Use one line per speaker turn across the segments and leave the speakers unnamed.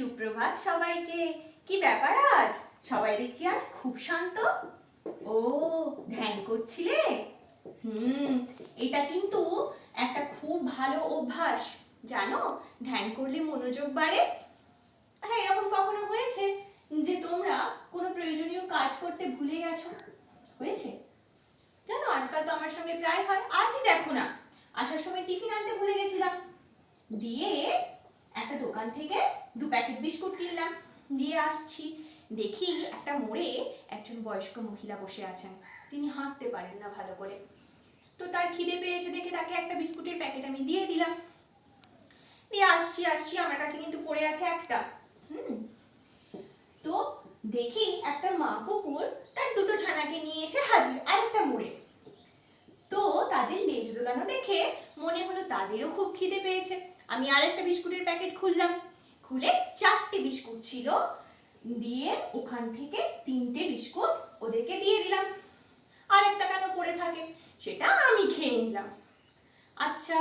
সুপ্রভাত সবাইকে কি ব্যাপার আজ সবাই দেখছি আজ খুব শান্ত ও ধ্যান করছিলে হুম এটা কিন্তু একটা খুব ভালো অভ্যাস জানো ধ্যান করলে মনোযোগ বাড়ে আচ্ছা এরকম কখনো হয়েছে যে তোমরা কোনো প্রয়োজনীয় কাজ করতে ভুলে গেছো হয়েছে জানো আজকাল তো আমার সঙ্গে প্রায় হয় আজই দেখো না আসার সময় টিফিন আনতে ভুলে গেছিলাম দিয়ে একটা দোকান থেকে দু প্যাকেট বিস্কুট কিনলাম দিয়ে আসছি দেখি একটা মোড়ে একজন বয়স্ক মহিলা বসে আছেন তিনি হাঁটতে পারেন না ভালো করে তো তার খিদে পেয়েছে দেখে তাকে একটা বিস্কুটের প্যাকেট আমি দিয়ে দিলাম দিয়ে আসছি আসছি আমার কাছে কিন্তু পড়ে আছে একটা হুম তো দেখি একটা মা কুকুর তাদের লেজ দোলানো দেখে মনে হলো তাদেরও খুব খিদে পেয়েছে আমি আরেকটা বিস্কুটের প্যাকেট খুললাম খুলে চারটে বিস্কুট ছিল দিয়ে ওখান থেকে তিনটে বিস্কুট ওদেরকে দিয়ে দিলাম আর একটা কেন পড়ে থাকে সেটা আমি খেয়ে নিলাম আচ্ছা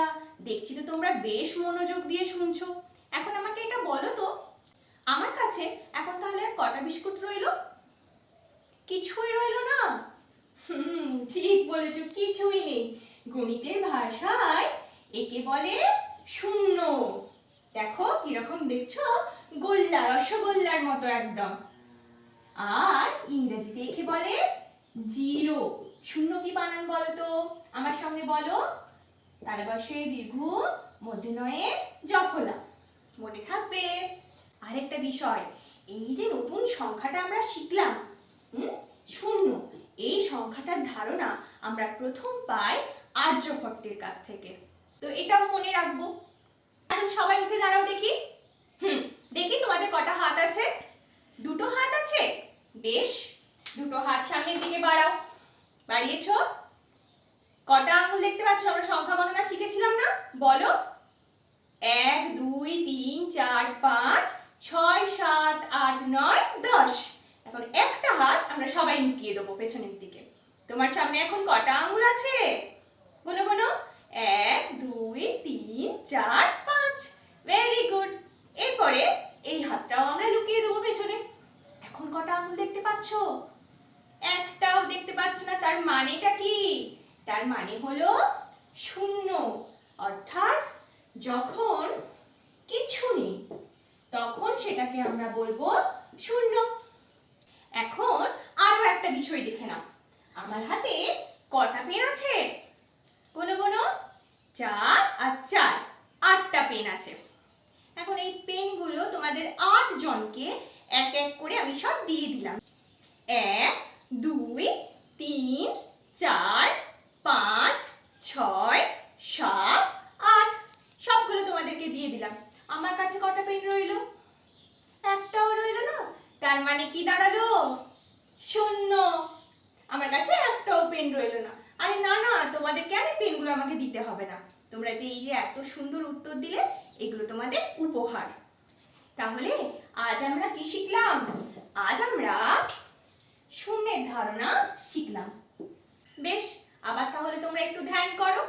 দেখছি তো তোমরা বেশ মনোযোগ দিয়ে শুনছো এখন আমাকে এটা বলো তো আমার কাছে এখন তাহলে আর কটা বিস্কুট রইল কিছুই রইল না হুম ঠিক বলেছো কিছুই নেই গণিতের ভাষায় একে বলে শূন্য দেখো কিরকম দেখছো গোল্লা রসগোল্লার মতো একদম আর ইংরেজিতে একে বলে জিরো শূন্য কি বানান বলো তো আমার সঙ্গে বলো তালে বসে দীর্ঘ মধ্যে নয়ে জফলা মনে থাকবে আরেকটা বিষয় এই যে নতুন সংখ্যাটা আমরা শিখলাম হুম শূন্য এই সংখ্যাটার ধারণা আমরা প্রথম পাই আর্যভট্টের কাছ থেকে তো এটাও মনে রাখবো এখন সবাই উঠে দাঁড়াও দেখি হুম দেখি তোমাদের কটা হাত আছে দুটো হাত আছে বেশ দুটো হাত সামনের দিকে বাড়াও বাড়িয়েছ কটা আঙুল দেখতে পাচ্ছ আমরা সংখ্যা গণনা শিখেছিলাম না বলো এক দুই তিন চার পাঁচ ছয় সাত আট নয় দশ এখন একটা হাত আমরা সবাই লুকিয়ে দেবো পেছনের দিকে তোমার সামনে এখন কটা আঙুল আছে বলো বলো এক দুই তিন চার পাঁচ ভেরি গুড এরপরে এই হাতটাও আমরা লুকিয়ে দেবো পেছনে এখন কটা আঙুল দেখতে পাচ্ছ একটাও দেখতে পাচ্ছ না তার মানেটা কি তার মানে হলো শূন্য অর্থাৎ যখন কিছু নেই তখন সেটাকে আমরা বলবো শূন্য এখন আরো একটা বিষয় দেখে নাও আমার হাতে কটা পেন আছে কোনো কোনো চার আর চার আটটা পেন আছে এখন এই পেনগুলো তোমাদের আট জনকে এক এক করে আমি সব দিয়ে দিলাম এক দুই তিন চার পাঁচ ছয় সাত আট সবগুলো তোমাদেরকে দিয়ে দিলাম আমার কাছে কটা পেন রইল একটাও রইল না তার মানে কি দাঁড়ালো শূন্য আমার কাছে একটাও পেন রইল না আরে না না তোমাদেরকে আর পেনগুলো আমাকে দিতে হবে না তোমরা যে এই যে এত সুন্দর উত্তর দিলে এগুলো তোমাদের উপহার তাহলে আজ আমরা কি শিখলাম আজ আমরা শূন্যের ধারণা শিখলাম বেশ আবার তাহলে তোমরা একটু ধ্যান করো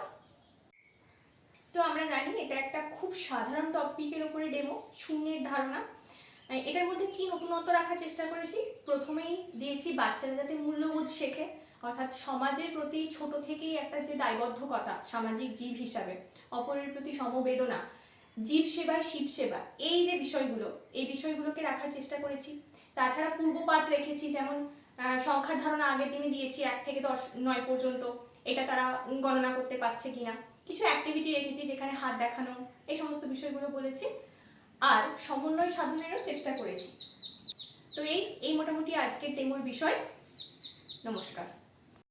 তো আমরা জানি এটা একটা খুব সাধারণ টপিকের উপরে ডেমো শূন্যের ধারণা এটার মধ্যে কি নতুনত্ব রাখার চেষ্টা করেছি প্রথমেই দিয়েছি বাচ্চারা যাতে মূল্যবোধ শেখে অর্থাৎ সমাজের প্রতি ছোট থেকেই একটা যে দায়বদ্ধকতা সামাজিক জীব হিসাবে অপরের প্রতি সমবেদনা জীব সেবা শিব সেবা এই যে বিষয়গুলো এই বিষয়গুলোকে রাখার চেষ্টা করেছি তাছাড়া পূর্বপাঠ রেখেছি যেমন সংখ্যার ধারণা আগের দিনে দিয়েছি এক থেকে দশ নয় পর্যন্ত এটা তারা গণনা করতে পারছে কিনা কিছু অ্যাক্টিভিটি রেখেছি যেখানে হাত দেখানো এই সমস্ত বিষয়গুলো বলেছি আর সমন্বয় সাধনেরও চেষ্টা করেছি তো এই এই মোটামুটি আজকের ডেমোর বিষয় নমস্কার